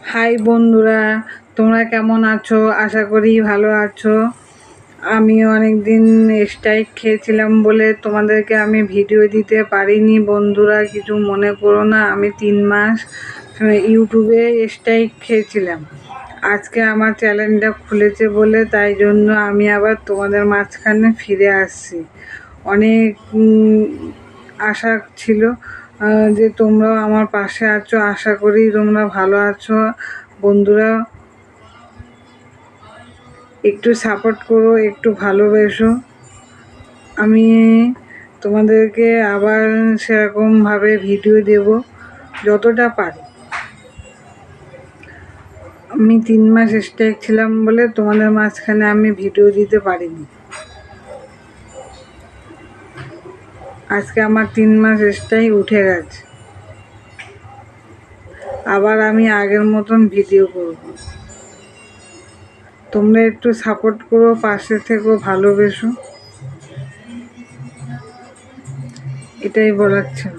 High বন্ধুরা, তোমরা কেমন আছো? আশা করি ভালো আছো। আমি অনেক দিন স্ট্রাইক খেয়েছিলাম বলে তোমাদেরকে আমি ভিডিও দিতে পারিনি বন্ধুরা, কিছু মনে করো না, আমি তিন মাস ইউটিউবে স্ট্রাইক খেয়েছিলাম। আজকে আমার চ্যানেলটা খুলেছে বলে, তাই জন্য আমি আবার তোমাদের মাঝখানে ফিরে আসছি। অনেক আশা ছিল যে তোমরাও আমার পাশে আছো, আশা করি তোমরা ভালো আছো। বন্ধুরা, একটু সাপোর্ট করো, একটু ভালোবেসো। আমি তোমাদেরকে আবার সেরকমভাবে ভিডিও দেব, যতটা পারি। আমি তিন মাস স্ট্রাইক ছিলাম বলে তোমাদের মাঝখানে আমি ভিডিও দিতে পারিনি। আজকে আমার তিন মাস এসটাই উঠে গেছে। আবার আমি আগের মতন ভিডিও করব। তোমরা একটু সাপোর্ট করো, পাশে থেকো, ভালোবেসো। এটাই বলার ছিল।